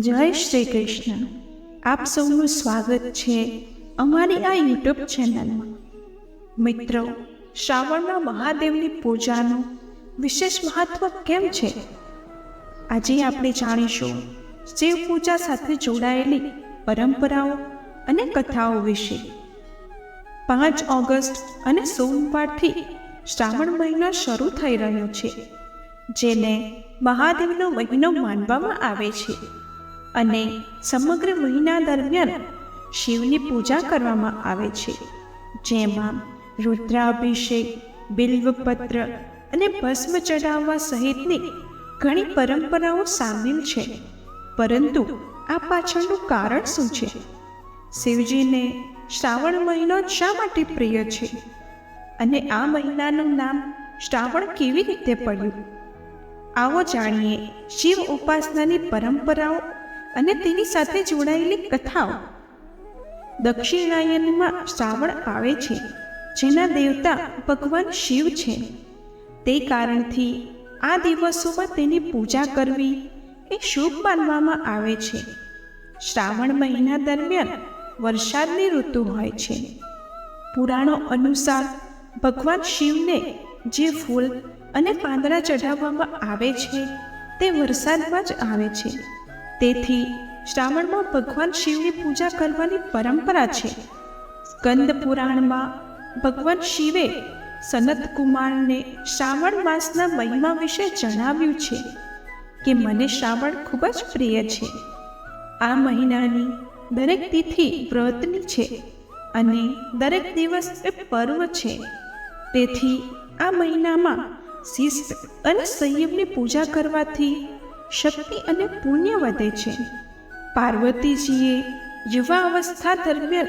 જય શ્રી કૃષ્ણ. આપ સૌનું સ્વાગત છે અમારી આ યુટ્યુબ ચેનલમાં. મિત્રો શ્રાવણના મહાદેવની પૂજાનું વિશેષ મહત્વ કેમ છે? આજે આપણે જાણીશું શિવ પૂજા સાથે જોડાયેલી પરંપરાઓ અને કથાઓ વિશે. પાંચ ઓગસ્ટ અને સોમવારથી શ્રાવણ મહિનો શરૂ થઈ રહ્યો છે જેને મહાદેવનો મહિનો માનવામાં આવે છે. અને સમગ્ર મહિના દરમિયાન શિવની પૂજા કરવામાં આવે છે. જેમાં રુદ્રાભિષેક, બિલ્વપત્ર અને ભસ્મ ચઢાવવા સહિતની ઘણી પરંપરાઓ સામેલ છે. પરંતુ આ પાછળનું કારણ શું છે? શિવજીને શ્રાવણ મહિનો શા માટે પ્રિય છે? અને આ મહિનાનું નામ શ્રાવણ કેવી રીતે પડ્યું? આવો જાણીએ શિવ ઉપાસનાની પરંપરાઓ અને તેની સાથે જોડાયેલી કથાઓ દક્ષિણાયનમાં શ્રાવણ આવે છે, જેના દેવતા ભગવાન શિવ છે. તે કારણથી આ દિવસોમાં તેની પૂજા કરવી એ શુભ માનવામાં આવે છે. શ્રાવણ મહિના દરમિયાન વરસાદની ઋતુ હોય છે. પુરાણો અનુસાર ભગવાન શિવને જે ફૂલ અને પાંદડા ચઢાવવામાં આવે છે, તે વરસાદમાં જ આવે છે. તેથી શ્રાવણમાં ભગવાન શિવની પૂજા કરવાની પરંપરા છે. સ્કંદ પુરાણમાં ભગવાન શિવે સનત કુમારને શ્રાવણ માસના મહિમા વિશે જણાવ્યું છે કે મને શ્રાવણ ખૂબ જ પ્રિય છે. આ મહિનાની દરેક તિથિ વ્રતની છે અને દરેક દિવસ એ પર્વ છે. તેથી આ મહિનામાં શિસ્ત અને સંયમની પૂજા કરવાથી શક્તિ અને પુણ્ય વધે છે. પાર્વતીજીએ યુવા અવસ્થા દરમિયાન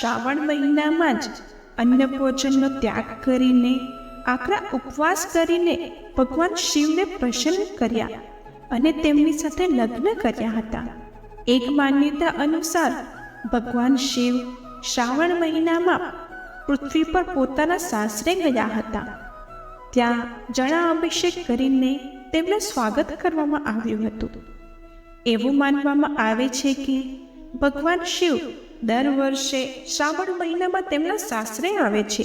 શ્રાવણ મહિનામાં જ અન્ન ભોજનનો ત્યાગ કરીને આકરા ઉપવાસ કરીને ભગવાન શિવને પ્રસન્ન કર્યા અને તેમની સાથે લગ્ન કર્યા હતા. એક માન્યતા અનુસાર ભગવાન શિવ શ્રાવણ મહિનામાં પૃથ્વી પર પોતાના સાસરે ગયા હતા. ત્યાં જણા અભિષેક કરીને તેમનું સ્વાગત કરવામાં આવ્યું હતું. એવું માનવામાં આવે છે કે ભગવાન શિવ દર વર્ષે શ્રાવણ મહિનામાં તેમના સાસરે આવે છે.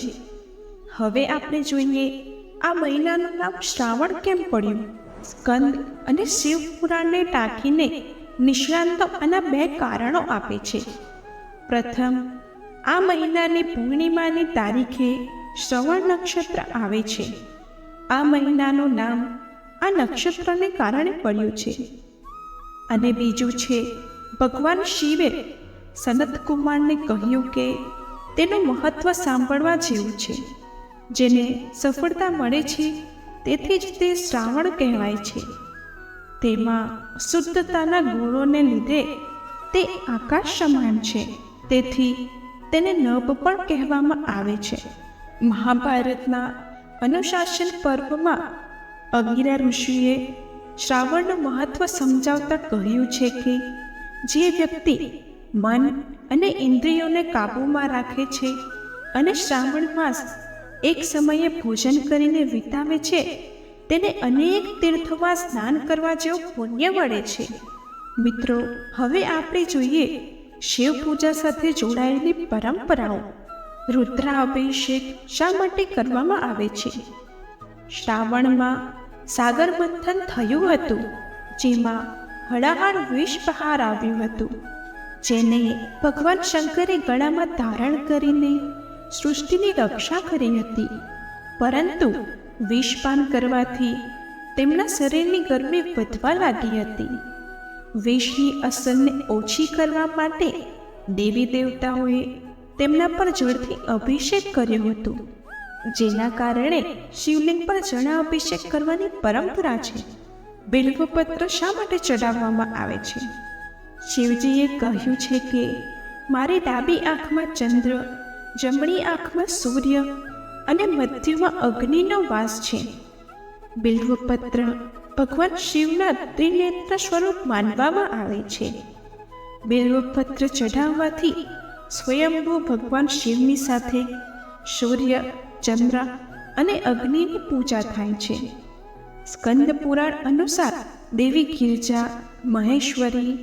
હવે આપણે જોઈએ આ મહિનાનું નામ શ્રાવણ કેમ પડ્યું? સ્કંદ અને શિવ પુરાણને ટાંકીને નિષ્ણાંતો આના બે કારણો આપે છે. પ્રથમ, આ મહિનાની પૂર્ણિમાની તારીખે શ્રવણ નક્ષત્ર આવે છે. આ મહિનાનું નામ આ નક્ષત્રને કારણે પડ્યું છે. અને બીજું છે, ભગવાન શિવે સનત કુમારને કહ્યું કે તેનું મહત્વ સાંભળવા જેવું છે. જેને સફળતા મળે છે, તેથી જ તે શ્રાવણ કહેવાય છે. તેમાં શુદ્ધતાના ગુણોને લીધે તે આકાશ સમાન છે. તેથી તેને નભ પણ કહેવામાં આવે છે. મહાભારતના અનુશાસન પર્વમાં અગિરા ઋષિએ શ્રાવણનું મહત્વ સમજાવતા કહ્યું છે કે, જે વ્યક્તિ મન અને ઇન્દ્રિયોને કાબૂમાં રાખે છે અને શ્રાવણ માસ એક સમયે ભોજન કરીને વિતાવે છે, તેને અનેક તીર્થોમાં સ્નાન કરવા જેવું પુણ્ય મળે છે. મિત્રો, હવે આપણે જોઈએ શિવ પૂજા સાથે જોડાયેલી પરંપરાઓ. રુદ્રાભિષેક શા માટે કરવામાં આવે છે? શ્રાવણમાં સાગર મંથન થયું હતું, જેમાં હળાહાર વિષ બહાર આવ્યું હતું, જેને ભગવાન શંકરે ગળામાં ધારણ કરીને સૃષ્ટિની રક્ષા કરી હતી. પરંતુ વિષપાન કરવાથી તેમના શરીરની ગરમી વધવા લાગી હતી. વિષની અસરને ઓછી કરવા માટે દેવી દેવતાઓએ તેમના પર જળથી અભિષેક કર્યો હતો. જેના કારણે શિવલિંગ પર જળા અભિષેક કરવાની પરંપરા છે. બિલ્વપત્ર શા માટે ચડાવવામાં આવે છે? શિવજીએ કહ્યું છે કે, મારી ડાબી આંખમાં ચંદ્ર, જમણી આંખમાં સૂર્ય અને મધ્યમાં અગ્નિનો વાસ છે. બિલ્વપત્ર ભગવાન શિવના ત્રિનેત્ર સ્વરૂપ માનવામાં આવે છે. બિલ્વપત્ર ચઢાવવાથી સ્વયંભૂ ભગવાન શિવની સાથે સૂર્ય ચંદ્ર અને અગ્નિની પૂજા થાય છે. સ્કંદ પુરાણ અનુસાર દેવી ગિરજા, મહેશ્વરી,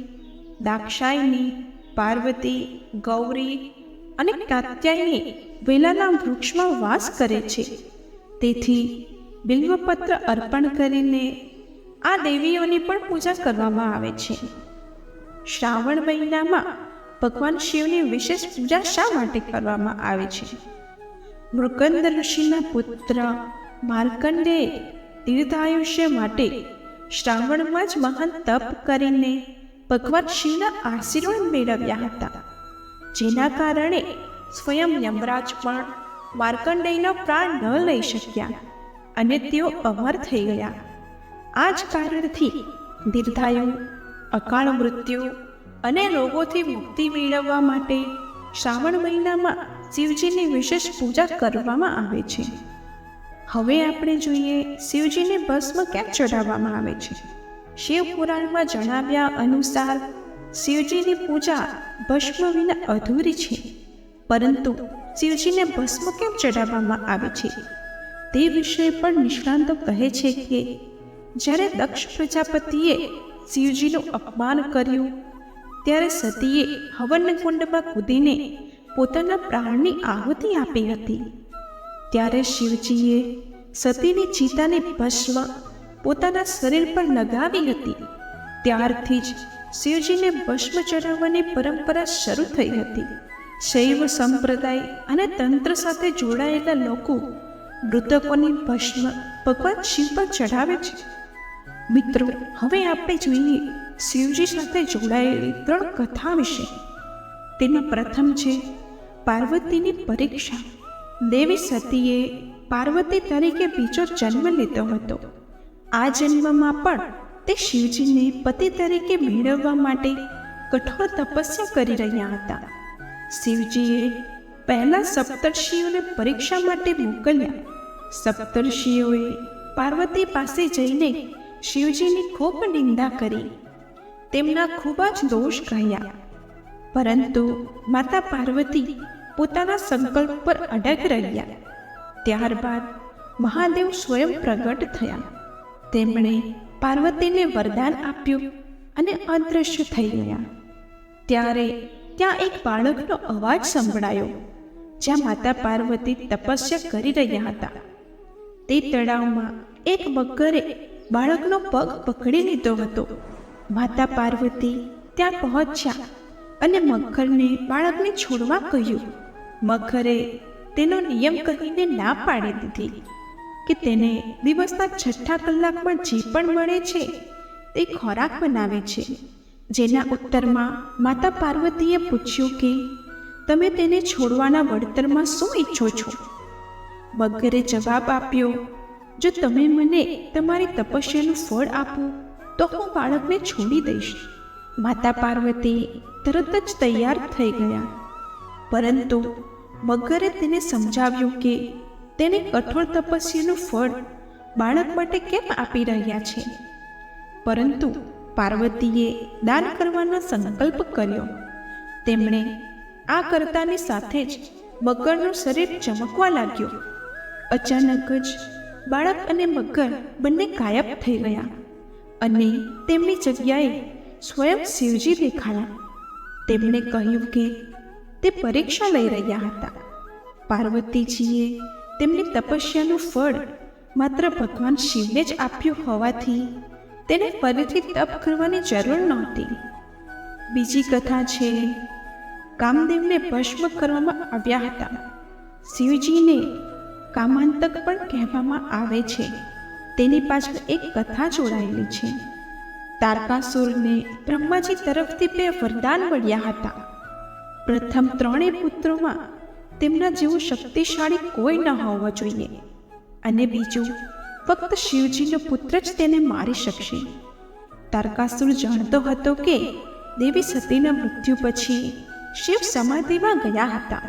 દાક્ષાયની, પાર્વતી, ગૌરી અને કાત્યાયની વેલાના વૃક્ષમાં વાસ કરે છે. તેથી બિલ્વપત્ર અર્પણ કરીને આ દેવીઓની પણ પૂજા કરવામાં આવે છે. શ્રાવણ મહિનામાં ભગવાન શિવની વિશેષ પૂજા શા માટે કરવામાં આવે છે? મૃકંદ ઋષિના પુત્ર માર્કંડેય દીર્ઘાયુષ્ય માટે શ્રાવણમાં જ મહાન તપ કરીને ભગવાન શિવના આશીર્વાદ મેળવ્યા હતા. જેના કારણે સ્વયં યમરાજ પણ માર્કંડેયનો પ્રાણ ન લઈ શક્યા અને તેઓ અમર થઈ ગયા. આ જ કારણથી દીર્ઘાયુ, અકાળ મૃત્યુ અને રોગોથી મુક્તિ મેળવવા માટે શ્રાવણ મહિનામાં શિવજીની વિશેષ પૂજા કરવામાં આવે છે. હવે આપણે જોઈએ શિવજીને ભસ્મ કેમ ચઢાવવામાં આવે છે. શિવ પુરાણમાં જણાવ્યા અનુસાર શિવજીની પૂજા ભસ્મ વિના અધૂરી છે. પરંતુ શિવજીને ભસ્મ કેમ ચઢાવવામાં આવે છે? તે વિશે પણ નિષ્ણાંતો કહે છે કે, જ્યારે દક્ષ પ્રજાપતિએ શિવજીનું અપમાન કર્યું, ત્યારે સતીએ હવન કુંડમાં કૂદીને પોતાના પ્રાણની આહુતિ આપી હતી. ત્યારે શિવજીએ સતીની ચિતાને ભસ્મ પોતાના શરીર પર લગાવી હતી. ત્યારથી જ શિવજીને ભસ્મ ચઢાવવાની પરંપરા શરૂ થઈ હતી. શૈવ સંપ્રદાય અને તંત્ર સાથે જોડાયેલા લોકો મૃતકોની ભસ્મ ભગવાન શિવ પર ચઢાવે છે. મિત્રો, હવે આપણે જોઈએ શિવજી સાથે જોડાયેલી ત્રણ કથા વિશે. તેમાં પ્રથમ છે પાર્વતીની પરીક્ષા. દેવી સતીએ પાર્વતી તરીકે બીજો જન્મ લીધો હતો. આ જન્મમાં પણ તે શિવજીને પતિ તરીકે મેળવવા માટે કઠોર તપસ્યા કરી રહ્યા હતા. શિવજીએ પહેલા સપ્તર્ષિઓને પરીક્ષા માટે મોકલ્યા. સપ્તર્ષિઓએ પાર્વતી પાસે જઈને શિવજીની ખૂબ નિંદા કરી. તેમના ખૂબ જ દોષ કહ્યા. પરંતુ માતા પાર્વતી પોતાના સંકલ્પ પર અડગ રહ્યા. ત્યારબાદ મહાદેવ સ્વયં પ્રગટ થયા. તેમણે પાર્વતીને વરદાન આપ્યું અને અદૃશ્ય થઈ ગયા. ત્યારે ત્યાં એક બાળકનો અવાજ સંભળાયો, જ્યાં માતા પાર્વતી તપસ્યા કરી રહ્યા હતા. તે તળાવમાં એક મકરે બાળકનો પગ પકડી લીધો હતો. માતા પાર્વતી ત્યાં પહોંચ્યા અને મખરને બાળકને છોડવા કહ્યું. મગરે તેનો નિયમ કહીને ના પાડી દીધી કે તેને દિવસના છઠ્ઠા કલાકમાં જે પણ મળે છે તે ખોરાક બનાવે છે. જેના ઉત્તરમાં માતા પાર્વતીએ પૂછ્યું કે, તમે તેને છોડવાના વળતરમાં શું ઈચ્છો છો? મગરે જવાબ આપ્યો, જો તમે મને તમારી તપસ્યાનું ફળ આપો, તો હું બાળકને છોડી દઈશ. માતા પાર્વતી તરત જ તૈયાર થઈ ગયા. પરંતુ મગરે તેને સમજાવ્યું કે તેને કઠોર તપસ્યાનું ફળ બાળક માટે કેમ આપી રહ્યા છે? પરંતુ પાર્વતીએ દાન કરવાનો સંકલ્પ કર્યો. તેમણે આ કરતાની સાથે જ મગરનું શરીર ચમકવા લાગ્યું. અચાનક જ બાળક અને મગર બંને ગાયબ થઈ ગયા અને તેમની જગ્યાએ સ્વયં શિવજી દેખાયા તેમણે કહ્યું કે તે પરીક્ષા લઈ રહ્યા હતા. પાર્વતીજીએ તેમની તપસ્યાનું ફળ માત્ર ભગવાન શિવને જ આપ્યું હોવાથી તેને ફરીથી તપ કરવાની જરૂર નહોતી. બીજી કથા છે, કામદેવને ભસ્મ કરવામાં આવ્યા હતા. શિવજીને કામાંતક પણ કહેવામાં આવે છે. તેની પાછળ એક કથા જોડાયેલી છે. તારકાસુરને બ્રહ્માજી તરફથી બે વરદાન મળ્યા હતા. પ્રથમ ત્રણેય પુત્રોમાં તેમના જેવું શક્તિશાળી કોઈ ન હોવો જોઈએ અને બીજું, ફક્ત શિવજીનો પુત્ર જ તેને મારી શકશે. તારકાસુર જાણતો હતો કે દેવી સતીના મૃત્યુ પછી શિવ સમાધિમાં ગયા હતા.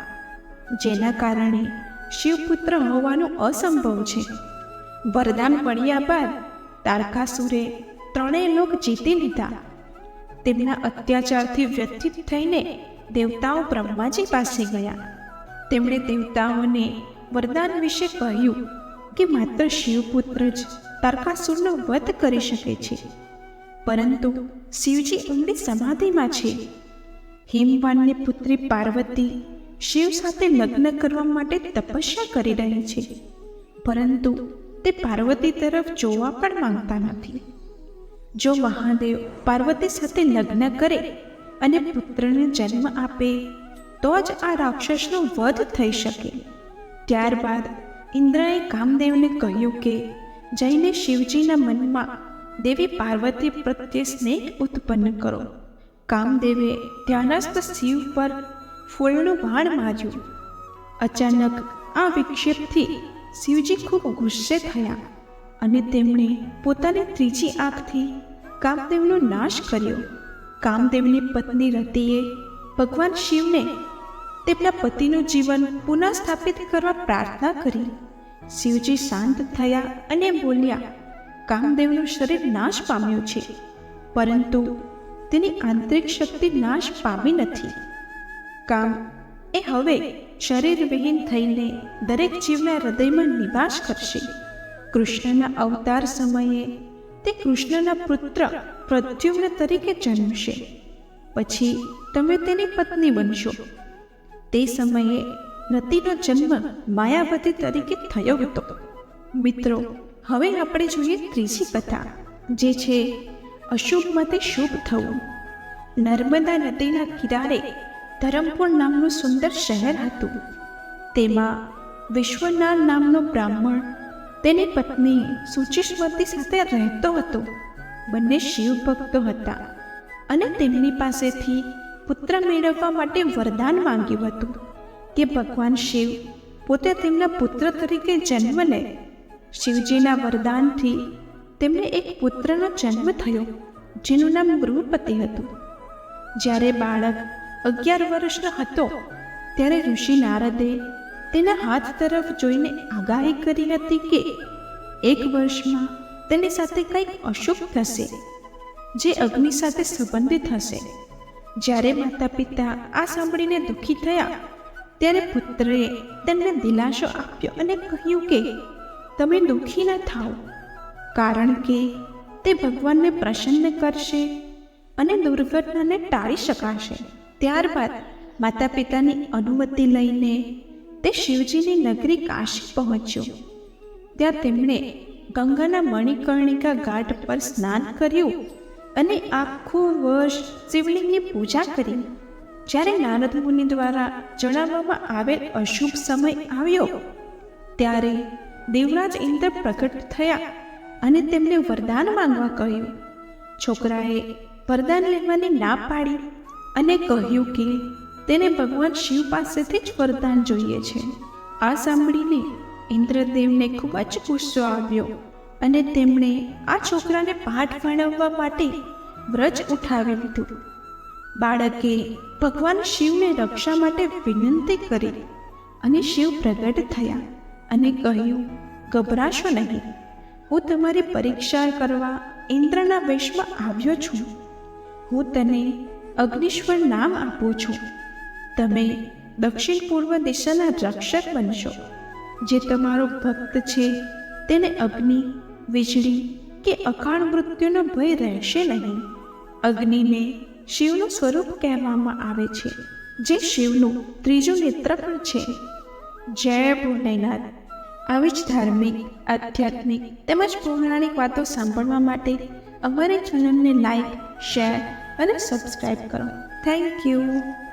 જેના કારણે શિવપુત્ર હોવાનું અસંભવ છે. વરદાન મળ્યા બાદ તારકાસુરે ત્રણેય લોક જીતી લીધા. તેમના અત્યાચારથી વ્યથિત થઈને દેવતાઓ બ્રહ્માજી પાસે ગયા. તેમણે દેવતાઓને વરદાન વિશે કહ્યું કે માત્ર શિવપુત્ર જ તારકાસુરનો વધ કરી શકે છે. પરંતુ શિવજી ઊંડી સમાધિમાં છે. હિમવાનની પુત્રી પાર્વતી શિવ સાથે લગ્ન કરવા માટે તપસ્યા કરી રહી છે. પરંતુ તે પાર્વતી તરફ જોવા પણ માંગતા નથી. જો મહાદેવ પાર્વતી સાથે લગ્ન કરે અને પુત્રને જન્મ આપે, તો જ આ રાક્ષસનો વધ થઈ શકે. ત્યારબાદ ઇન્દ્રએ કામદેવને કહ્યું કે, જઈને શિવજીના મનમાં દેવી પાર્વતી પ્રત્યે સ્નેહ ઉત્પન્ન કરો. કામદેવે ધ્યાનસ્થ શિવ પર ફૂલનું બાણ માર્યું. અચાનક આ વિક્ષેપથી શિવજી ખૂબ ગુસ્સે થયા. અને તેમણે પોતાની ત્રીજી આંખથી કામદેવનો નાશ કર્યો. કામદેવની પત્ની રતિએ ભગવાન શિવને તેમના પતિનું જીવન પુનઃસ્થાપિત કરવા પ્રાર્થના કરી. શિવજી શાંત થયા અને બોલ્યા, કામદેવનું શરીર નાશ પામ્યું છે, પરંતુ તેની આંતરિક શક્તિ નાશ પામી નથી. કામ એ હવે શરીર વિહીન થઈને દરેક જીવના હૃદયમાં નિવાસ કરશે. કૃષ્ણના અવતાર સમયે તે કૃષ્ણના પુત્ર પ્રદ્યુમ્ન તરીકે જન્મશે. પછી તમે તેની પત્ની બનશો. તે સમયે રતિનો જન્મ માયાવતી તરીકે થયો હતો. મિત્રો, હવે આપણે જોઈએ ત્રીજી કથા, જે છે અશુભમાંથી શુભ થવું. નર્મદા નદીના કિનારે ધરમપુર નામનું સુંદર શહેર હતું. તેમાં વિશ્વનાથ નામનો બ્રાહ્મણ તેની પત્ની સુચિષ્મતી સાથે રહેતો હતો. બંને શિવ ભક્તો હતા અને તેમની પાસેથી પુત્ર મેળવવા માટે વરદાન માંગ્યું હતું કે ભગવાન શિવ પોતે તેમના પુત્ર તરીકે જન્મ લે. શિવજીના વરદાનથી તેમને એક પુત્રનો જન્મ થયો, જેનું નામ ગૃહપતિ હતું. જ્યારે બાળક અગિયાર વર્ષનો હતો, ત્યારે ઋષિ નારદે તેના હાથ તરફ જોઈને આગાહી કરી હતી કે એક વર્ષમાં તેની સાથે કંઈક અશુભ થશે, જે અગ્નિ સાથે સંબંધિત હશે. જ્યારે માતા પિતા આ સાંભળીને દુઃખી થયા, ત્યારે પુત્રે તેમને દિલાસો આપ્યો અને કહ્યું કે, તમે દુઃખી ન થાઓ, કારણ કે તે ભગવાનને પ્રસન્ન કરશે અને દુર્ઘટનાને ટાળી શકાશે. ત્યારબાદ માતા પિતાની અનુમતિ લઈને તે શિવજીની નગરી કાશી પહોંચ્યો. ત્યાં તેમણે ગંગાના મણિકર્ણિકા ઘાટ પર સ્નાન કર્યું અને આખું વર્ષ શિવલિંગની પૂજા કરી. જ્યારે નારદ મુનિ દ્વારા જણાવવામાં આવેલ અશુભ સમય આવ્યો, ત્યારે દેવરાજ ઇન્દ્ર પ્રગટ થયા અને તેમને વરદાન માંગવા કહ્યું. છોકરાએ વરદાન લેવાની ના પાડી અને કહ્યું કે તેને ભગવાન શિવ પાસેથી જ વરદાન જોઈએ છે. આ સાંભળીને ઇન્દ્રદેવને ખૂબ જ ગુસ્સો આવ્યો અને તેમણે આ છોકરાને પાઠ ભણાવવા માટે વ્રજ ઉઠાવી લીધું. બાળકે ભગવાન શિવને રક્ષા માટે વિનંતી કરી અને શિવ પ્રગટ થયા અને કહ્યું, ગભરાશો નહીં. હું તમારી પરીક્ષા કરવા ઇન્દ્રના વેશમાં આવ્યો છું. હું તને અગ્નિશ્વર નામ આપું છું. તમે દક્ષિણ પૂર્વ દિશાના રક્ષક બનશો. જે તમારો ભક્ત છે, તેને અગ્નિ, વીજળી કે અકાળ મૃત્યુનો ભય રહેશે નહીં. અગ્નિને શિવનું સ્વરૂપ કહેવામાં આવે છે, જે શિવનું ત્રીજું નેત્ર પણ છે. જય ભોલેનાથ આવી જ ધાર્મિક, આધ્યાત્મિક તેમજ પૌરાણિક વાતો સાંભળવા માટે અમારી ચેનલને લાઈક, શેર અને સબસ્ક્રાઈબ કરો. Thank you.